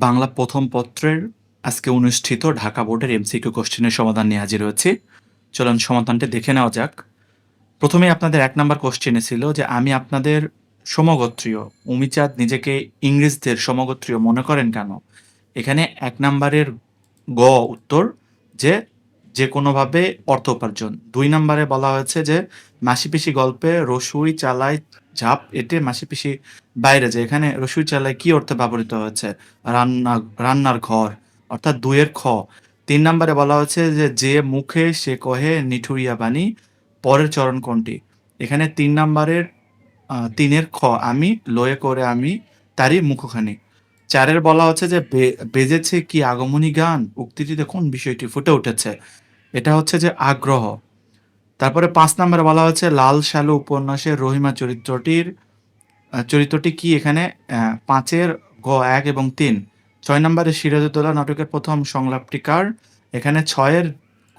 বাংলা প্রথম পত্রের আজকে অনুষ্ঠিত ঢাকা বোর্ডের এমসিকিউ কোশ্চেনের সমাধান নিয়ে হাজির হয়েছি। চলুন সমাধানটি দেখে নেওয়া যাক। প্রথমে আপনাদের এক নম্বর কোশ্চেনে ছিল যে, আমি আপনাদের সমগোত্রীয়, উমিচাঁদ নিজেকে ইংরেজদের সমগোত্রীয় মনে করেন কেন? এখানে এক নম্বরের গ উত্তর যে যে কোনোভাবে অর্থ উপার্জন। দুই নম্বরে বলা হয়েছে যে, মাসিপিসি গল্পে রসুই চালায় ঝাপ এতে মাসিপিসি বাইরে যে এখানে রসুই চালায় কি অর্থে ব্যবহৃত হয়েছে? রান্না, রান্নার ঘর, অর্থাৎ দুইয়ের খ। তিন নম্বরে বলা হয়েছে যে যে মুখে সে কহে নিঠুরিয়া বাণী, পরের চরণ কোনটি? এখানে তিন নম্বরের তিনের খ, আমি, লয়ে করে আমি, তারই মুখখানি। চারের বলা হচ্ছে যে বেজেছে কি আগমনী গান? উক্তিটিতে কোন বিষয়টি ফুটে উঠেছে? এটা হচ্ছে যে, আগ্রহ। তারপরে পাঁচ নম্বরে বলা হচ্ছে লাল শালু উপন্যাসের রহিমা চরিত্রটির চরিত্রটি কি এখানে? পাঁচের গ, এক এবং তিন। ছয় নম্বরে সিরাজউদ্দৌলা নাটকের প্রথম সংলাপটিকার, এখানে ছয়ের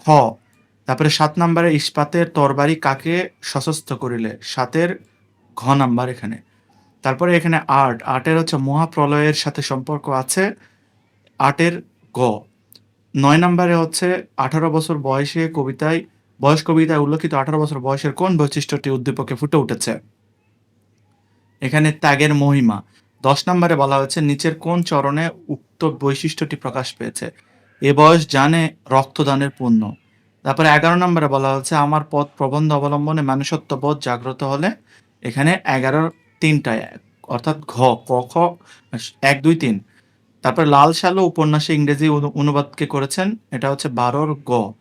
খ তারপরে সাত নম্বরে ইস্পাতের তরবারি কাকে সশস্ত্র করিলে? সাতের ঘ নাম্বার এখানে। তারপরে এখানে আর্ট আর্টের হচ্ছে মহাপ্রলয়ের সাথে সম্পর্ক আছে, আটের গ। নয় নম্বরে হচ্ছে আঠারো বছর বয়সে কবিতায় বয়স কবিতায় উল্লেখিত আঠারো বছর বয়সের কোন বৈশিষ্ট্যটি উদ্দীপকে ফুটে উঠেছে? এখানে ত্যাগের মহিমা। দশ নম্বরে বলা হয়েছে, নিচের কোন চরণে উক্ত বৈশিষ্ট্যটি প্রকাশ পেয়েছে? এ বয়স জানে রক্তদানের পুণ্য। তারপরে এগারো নম্বরে বলা হচ্ছে আমার পথ প্রবন্ধ অবলম্বনে মানুষত্ব বোধ জাগ্রত হলে এখানে এগারোর তিনটায়, অর্থাৎ ঘ, ক, খ, এক, দুই, তিন। তারপরে লাল সালো উপন্যাসে ইংরেজি অনু- অনুবাদকে করেছেন, এটা হচ্ছে বারোর গ।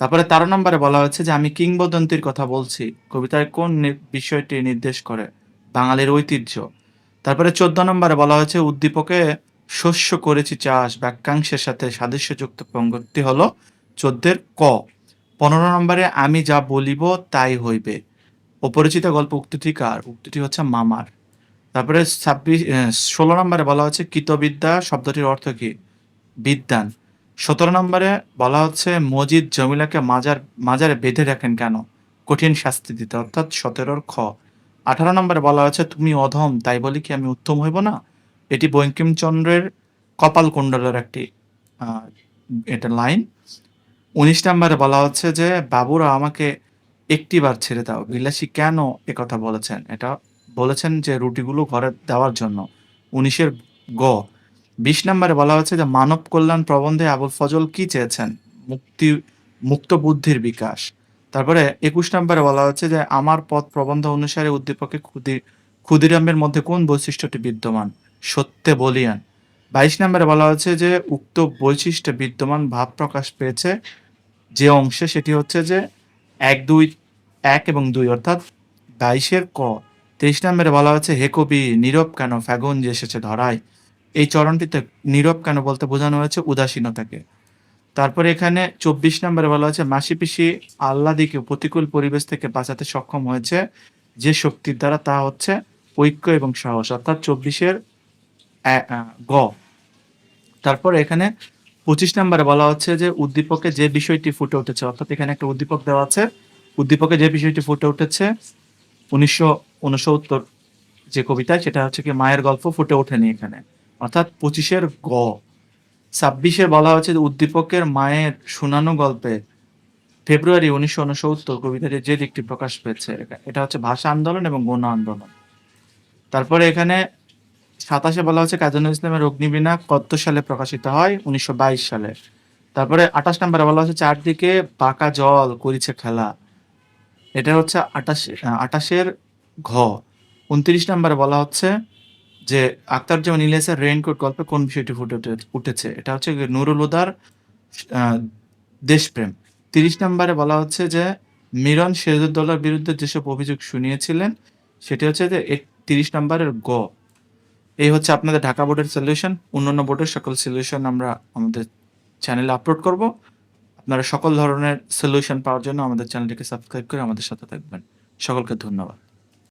তারপরে তেরো নম্বরে বলা হয়েছে যে, আমি কিংবদন্তির কথা বলছি। কবিতায় কোন বিষয়টি নির্দেশ করে? বাঙালির ঐতিহ্য। তারপরে চোদ্দ নম্বরে বলা হয়েছে, উদ্দীপকে শস্য করেছি চাষ বাক্যাংশের সাথে সাদৃশ্যযুক্ত পঙ্গতি হলো চোদ্দের ক। পনেরো নম্বরে, আমি যা বলিব তাই হইবে। অপরিচিত গল্প উক্তিটি কার? উক্তিটি হচ্ছে মামার। তারপরে ছাব্বিশ ষোলো নম্বরে বলা হচ্ছে কৃতবিদ্যা শব্দটির অর্থ কি? বিদ্যান। সতেরো নম্বরে বলা হচ্ছে, মজিদ জমিলাকে মাজার, মাজারে বেঁধে রাখেন কেন? কঠিন শাস্তি দিতে, অর্থাৎ সতেরোর খ। আঠারো নম্বরে বলা হচ্ছে, তুমি অধম, তাই বলি কি আমি উত্তম হইব না? এটি বঙ্কিমচন্দ্রের কপাল কুণ্ডলের একটি এটা লাইন। উনিশ নম্বরে বলা হচ্ছে যে, বাবুরা আমাকে একটিবার ছেড়ে দাও। বিলাসী কেন কথা বলেছেন? এটা বলেছেন যে, রুটিগুলো ঘরে দেওয়ার জন্য। উনিশের গ বিশ নম্বরে বলা হচ্ছে যে মানব কল্যাণ প্রবন্ধে আবুল ফজল কি চেয়েছেন? মুক্তি, মুক্ত বুদ্ধির বিকাশ। তারপরে একুশ নম্বরে বলা হচ্ছে যে আমার পথ প্রবন্ধ অনুসারে উদ্দীপকে ক্ষুদি ক্ষুদিরামের মধ্যে কোন বৈশিষ্ট্যটি বিদ্যমান? সত্যে বলিয়ান। বাইশ নম্বরে বলা হচ্ছে যে উক্ত বৈশিষ্ট্যে বিদ্যমান ভাব প্রকাশ পেয়েছে যে অংশে, সেটি হচ্ছে যে এক, দুই, এক এবং দুই, অর্থাৎ বাইশের ক। তেইশ নম্বরে বলা হচ্ছে হে কবি, নীরব কেন? ফ্যাগুন যে এসেছে ধরায়। এই চরণটিতে নীরব কেন বলতে বোঝানো হয়েছে? উদাসীনতাকে। তারপরে এখানে চব্বিশ নম্বরে বলা হয়েছে, মাসি পিসি আল্লাদিকে প্রতিকূল পরিবেশ থেকে বাঁচাতে সক্ষম হয়েছে। যে শক্তির দ্বারা তা হচ্ছে ঐক্য এবং সাহস। অর্থাৎ চব্বিশের গ। তারপর এখানে পঁচিশ নম্বরে বলা হচ্ছে যে, উদ্দীপকে যে বিষয়টি ফুটে উঠেছে, অর্থাৎ এখানে একটা উদ্দীপক দেওয়া আছে। উদ্দীপকে যে বিষয়টি ফুটে উঠেছে, উনিশশো উনসত্তর যে কবিতায়, সেটা হচ্ছে কি, মায়ের গল্প ফুটে ওঠেনি এখানে। অর্থাৎ পঁচিশের গ। ছাব্বিশে বলা হচ্ছে উদ্দীপকের মায়ের শোনানো গল্পে ফেব্রুয়ারি উনিশশো উনসত্তর কবিতাটি যে দিকটি প্রকাশ পেয়েছে, এটা হচ্ছে ভাষা আন্দোলন এবং গণ আন্দোলন। তারপরে এখানে সাতাশে বলা হচ্ছে কাজী ইসলামের অগ্নিবীণা কত সালে প্রকাশিত হয়? উনিশশো বাইশ সালে। তারপরে আঠাশ নম্বরে বলা হচ্ছে চারদিকে পাকা জল করিছে খেলা। এটা হচ্ছে আটাশ আটাশের ঘ। উনত্রিশ নম্বরে বলা হচ্ছে যে আক্তার যেমন ইলিয়াসের রেইনকোট গল্পে কোন বিষয়টি ফুটে উঠে- উঠেছে? এটা হচ্ছে নুরুল হুদার দেশপ্রেম। তিরিশ নম্বরে বলা হচ্ছে যে, মিরন সিরাজউদ্দৌলার বিরুদ্ধে যেসব অভিযোগ শুনিয়েছিলেন, সেটি হচ্ছে যে তিরিশ নম্বরের গ। এই হচ্ছে আপনাদের ঢাকা বোর্ডের সলিউশন অন্যান্য বোর্ডের সকল সলিউশন আমরা আমাদের চ্যানেলে আপলোড করব। আপনারা সকল ধরনের সলিউশন পাওয়ার জন্য আমাদের চ্যানেলটিকে সাবস্ক্রাইব করে আমাদের সাথে থাকবেন। সকলকে ধন্যবাদ।